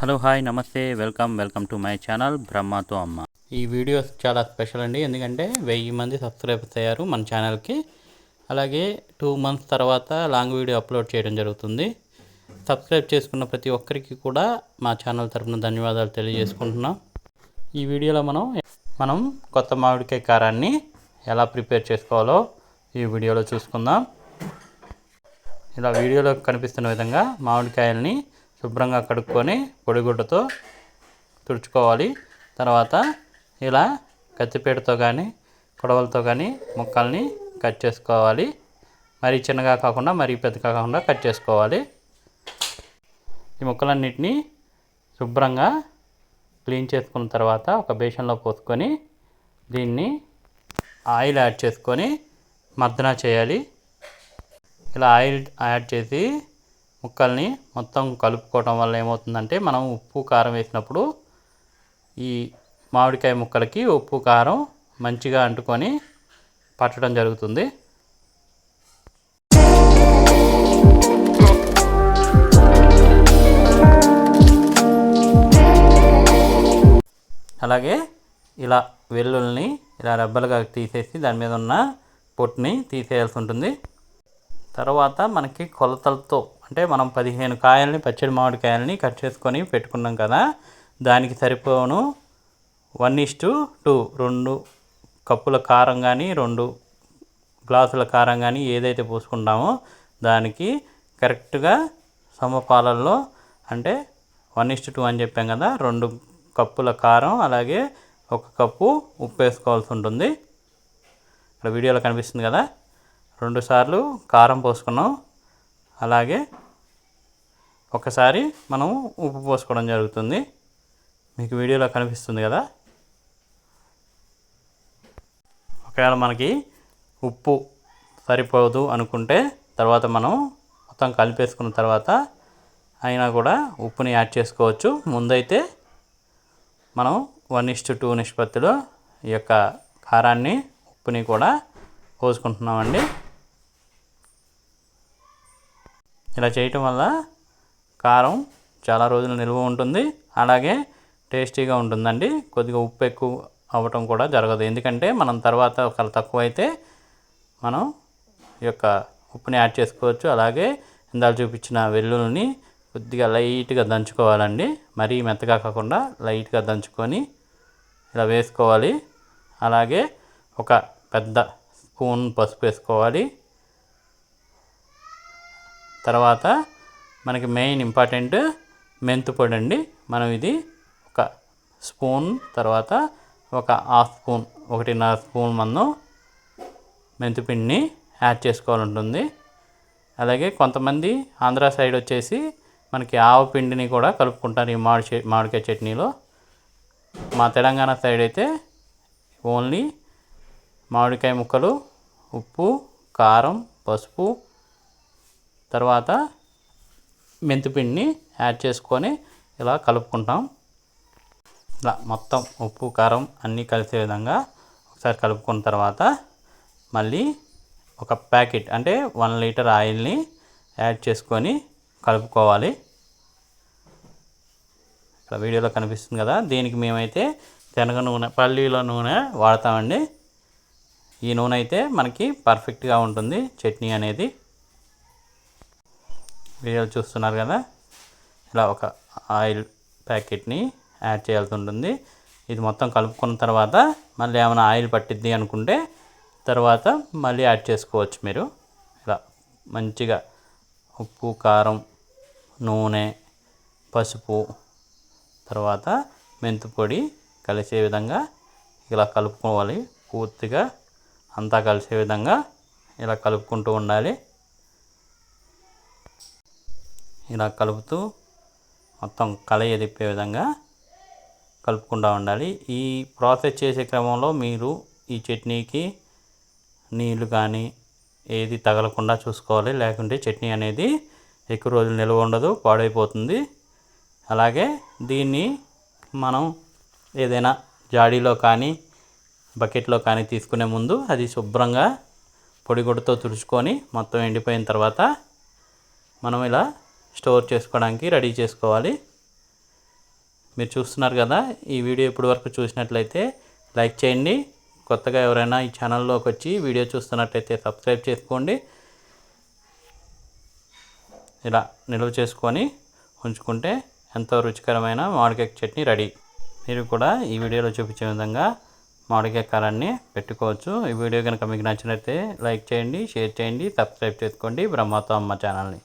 Hello hi నమస్తే welcome welcome to my channel బ్రహ్మతో అమ్మ. ఈ వీడియో చాలా స్పెషల్ అండి ఎందుకంటే వెయ్యి మంది సబ్స్క్రైబర్స్ అయ్యారు మన ఛానల్కి. అలాగే టూ మంత్స్ తర్వాత లాంగ్ వీడియో అప్లోడ్ చేయడం జరుగుతుంది. సబ్స్క్రైబ్ చేసుకున్న ప్రతి ఒక్కరికి కూడా మా ఛానల్ తరఫున ధన్యవాదాలు తెలియజేసుకుంటున్నాం. ఈ వీడియోలో మనం మనం కొత్త మామిడికాయ కారాన్ని ఎలా ప్రిపేర్ చేసుకోవాలో ఈ వీడియోలో చూసుకుందాం. ఇలా వీడియోలో కనిపిస్తున్న విధంగా మామిడికాయల్ని శుభ్రంగా కడుక్కొని పొడిగుడ్డతో తుడుచుకోవాలి. తర్వాత ఇలా కత్తిపేటతో కానీ కొడవలతో కానీ ముక్కల్ని కట్ చేసుకోవాలి. మరీ చిన్నగా కాకుండా మరీ పెద్దగా కాకుండా కట్ చేసుకోవాలి. ఈ ముక్కలన్నిటినీ శుభ్రంగా క్లీన్ చేసుకున్న తర్వాత ఒక బేషన్లో పోసుకొని దీన్ని ఆయిల్ యాడ్ చేసుకొని మర్దన చేయాలి. ఇలా ఆయిల్ యాడ్ చేసి ముక్కల్ని మొత్తం కలుపుకోవడం వల్ల ఏమవుతుందంటే మనం ఉప్పు కారం వేసినప్పుడు ఈ మామిడికాయ ముక్కలకి ఉప్పు కారం మంచిగా అంటుకొని పట్టడం జరుగుతుంది. అలాగే ఇలా వెల్లుల్ని ఇలా రెబ్బలుగా తీసేసి దాని మీద ఉన్న పొట్టుని తీసేయాల్సి ఉంటుంది. తర్వాత మనకి కొలతలతో అంటే మనం పదిహేను కాయల్ని పచ్చడి మామిడికాయలని కట్ చేసుకొని పెట్టుకున్నాం కదా దానికి సరిపోను వన్ ఇస్ టు టూ రెండు కప్పుల కారం కానీ రెండు గ్లాసుల కారం కానీ ఏదైతే పోసుకుంటామో దానికి కరెక్ట్గా సమపాలల్లో అంటే వన్ ఇస్ టూ అని చెప్పాం కదా రెండు కప్పుల కారం అలాగే ఒక కప్పు ఉప్పు వేసుకోవాల్సి ఉంటుంది. ఇక్కడ వీడియోలో కనిపిస్తుంది కదా రెండుసార్లు కారం పోసుకున్నాం. అలాగే ఒకసారి మనం ఉప్పు పోసుకోవడం జరుగుతుంది. మీకు వీడియోలో కనిపిస్తుంది కదా? ఒకవేళ మనకి ఉప్పు సరిపోదు అనుకుంటే తర్వాత మనం మొత్తం కలిపేసుకున్న తర్వాత అయినా కూడా ఉప్పుని యాడ్ చేసుకోవచ్చు. ముందైతే మనం వన్ ఇస్ టూ నిష్పత్తిలో ఈ యొక్క కారాన్ని ఉప్పుని కూడా పోసుకుంటున్నామండి. ఇలా చేయటం వల్ల కారం చాలా రోజులు నిల్వ ఉంటుంది. అలాగే టేస్టీగా ఉంటుందండి. కొద్దిగా ఉప్పు ఎక్కువ అవ్వటం కూడా జరగదు. ఎందుకంటే మనం తర్వాత ఒకవేళ తక్కువ అయితే మనం ఈ యొక్క ఉప్పుని యాడ్ చేసుకోవచ్చు. అలాగే ఇందాక చూపించిన వెల్లుల్ని కొద్దిగా లైట్గా దంచుకోవాలండి. మరీ మెత్తగా కాకుండా లైట్గా దంచుకొని ఇలా వేసుకోవాలి. అలాగే ఒక పెద్ద స్పూన్ పసుపు వేసుకోవాలి. తర్వాత మనకి మెయిన్ ఇంపార్టెంట్ మెంతుపొడి అండి. మనం ఇది ఒక స్పూన్ తర్వాత ఒక హాఫ్ స్పూన్ ఒకటిన్నర స్పూన్ మనం మెంతిపిండిని యాడ్ చేసుకోవాలి ఉంటుంది అలాగే కొంతమంది ఆంధ్ర సైడ్ వచ్చేసి మనకి ఆవు పిండిని కూడా కలుపుకుంటారు ఈ మామిడి మామిడికాయ చట్నీలో. మా తెలంగాణ సైడ్ అయితే ఓన్లీ మామిడికాయ ముక్కలు ఉప్పు కారం పసుపు తర్వాత మెంతిపిండిని యాడ్ చేసుకొని ఇలా కలుపుకుంటాం. ఇలా మొత్తం ఉప్పు కారం అన్నీ కలిసే విధంగా ఒకసారి కలుపుకున్న తర్వాత మళ్ళీ ఒక ప్యాకెట్ అంటే వన్ లీటర్ ఆయిల్ని యాడ్ చేసుకొని కలుపుకోవాలి. ఇక్కడ వీడియోలో కనిపిస్తుంది కదా దీనికి మేమైతే శనగ నూనె పల్లీల నూనె వాడతామండి. ఈ నూనె అయితే మనకి పర్ఫెక్ట్గా ఉంటుంది చట్నీ అనేది. వీడియోలు చూస్తున్నారు కదా? ఇలా ఒక ఆయిల్ ప్యాకెట్ని యాడ్ చేయాల్సి ఉంటుంది. ఇది మొత్తం కలుపుకున్న తర్వాత మళ్ళీ ఏమైనా ఆయిల్ పట్టిద్ది అనుకుంటే తర్వాత మళ్ళీ యాడ్ చేసుకోవచ్చు మీరు. ఇలా మంచిగా ఉప్పు కారం నూనె పసుపు తర్వాత మెంతు పొడి కలిసే విధంగా ఇలా కలుపుకోవాలి. పూర్తిగా అంతా కలిసే విధంగా ఇలా కలుపుకుంటూ ఉండాలి. ఇలా కలుపుతూ మొత్తం కళయ తిప్పే విధంగా కలుపుకుంటూ ఉండాలి. ఈ ప్రాసెస్ చేసే క్రమంలో మీరు ఈ చట్నీకి నీళ్ళు కానీ ఏది తగలకుండా చూసుకోవాలి. లేకుంటే చట్నీ అనేది ఎక్కువ రోజులు నిల్వ ఉండదు పాడైపోతుంది. అలాగే దీన్ని మనం ఏదైనా జాడీలో కానీ బకెట్లో కానీ తీసుకునే ముందు అది శుభ్రంగా పొడిగుడ్డతో తుడుచుకొని మొత్తం ఎండిపోయిన తర్వాత మనం ఇలా స్టోర్ చేసుకోవడానికి రెడీ చేసుకోవాలి. మీరు చూస్తున్నారు కదా ఈ వీడియో ఇప్పటి వరకు చూసినట్లయితే లైక్ చేయండి. కొత్తగా ఎవరైనా ఈ ఛానల్లోకి వచ్చి వీడియో చూస్తున్నట్లయితే సబ్స్క్రైబ్ చేసుకోండి. ఇలా నిల్వ చేసుకొని ఉంచుకుంటే ఎంతో రుచికరమైన మామిడికాయ చట్నీ రెడీ. మీరు కూడా ఈ వీడియోలో చూపించే విధంగా మామిడికాయ కారాన్ని పెట్టుకోవచ్చు. ఈ వీడియో కనుక మీకు నచ్చినట్లయితే లైక్ చేయండి షేర్ చేయండి సబ్స్క్రైబ్ చేసుకోండి. బ్రహ్మతో అమ్మ ఛానల్ని.